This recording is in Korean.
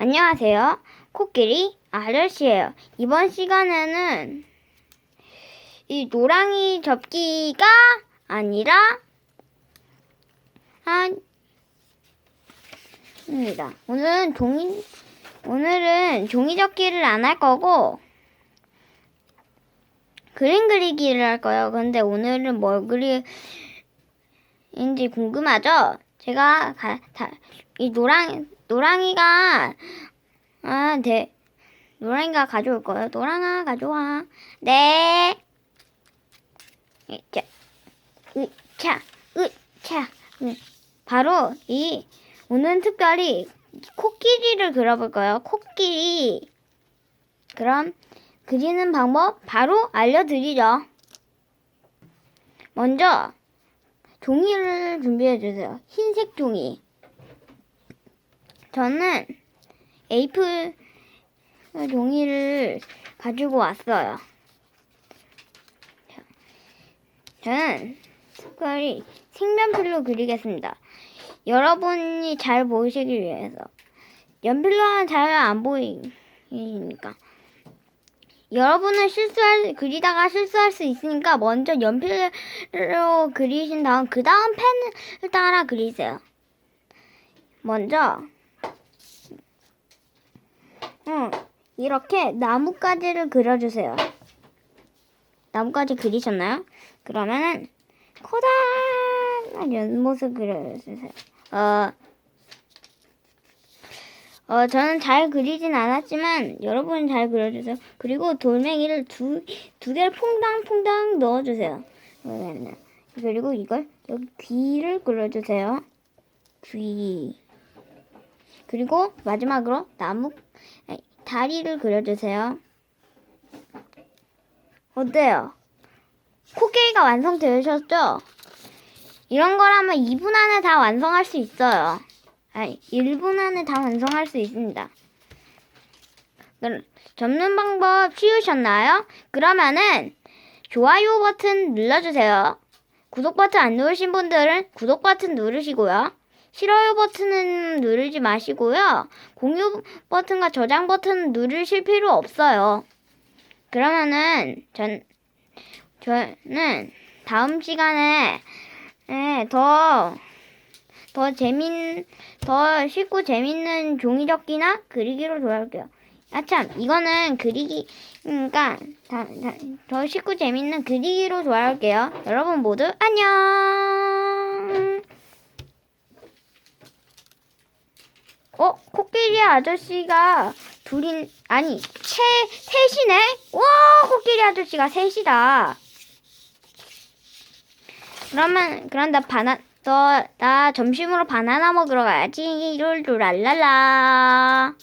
안녕하세요. 코끼리 아저씨예요. 이번 시간에는 이 노랑이 접기가 아니라 한입니다. 오늘은 종이 오늘은 종이 접기를 안 할 거고 그림 그리기를 할 거예요. 근데 오늘은 뭘 그리인지 궁금하죠? 제가 가, 다, 이 노랑 노랑이가 아, 네. 노랑이가 가져올 거예요. 노랑아 가져와. 네. 자, 으차, 으차. 음. 바로 이 오늘 특별히 코끼리를 그려볼 거예요. 코끼리. 그럼 그리는 방법 바로 알려드리죠. 먼저 종이를 준비해 주세요. 흰색 종이. 저는 에이프 종이를 가지고 왔어요. 자, 저는 특별히 색연필로 그리겠습니다. 여러분이 잘 보이시기 위해서 연필로는 잘 안 보이니까 여러분은 실수할 그리다가 실수할 수 있으니까 먼저 연필로 그리신 다음 그 다음 펜을 따라 그리세요. 먼저 응, 이렇게 나뭇가지를 그려주세요. 나뭇가지 그리셨나요? 그러면은 커다란 연못을 그려주세요. 어, 어, 저는 잘 그리진 않았지만 여러분은 잘 그려주세요. 그리고 돌멩이를 두, 두 개를 퐁당퐁당 넣어주세요. 그리고 이걸 여기 귀를 그려주세요. 귀. 그리고 마지막으로 나무 다리를 그려주세요. 어때요? 코끼리가 완성되셨죠? 이런 거라면 2분 안에 다 완성할 수 있어요. 아니, 1분 안에 다 완성할 수 있습니다. 접는 방법 쉬우셨나요? 그러면은 좋아요 버튼 눌러주세요. 구독 버튼 안 누르신 분들은 구독 버튼 누르시고요. 싫어요 버튼은 누르지 마시고요. 공유 버튼과 저장 버튼 누르실 필요 없어요. 그러면은 전 저는 다음 시간에 에, 더, 더 재밌, 더 쉽고 재밌는 종이 접기나 그리기로 돌아올게요. 아, 참, 이거는 그리기, 다, 더 쉽고 재밌는 그리기로 돌아올게요. 여러분 모두 안녕! 어, 코끼리 아저씨가 둘인, 아니, 세, 셋이네? 와, 코끼리 아저씨가 셋이다. 그러면 나 바나 너나 점심으로 바나나 먹으러 가야지. 룰루랄랄라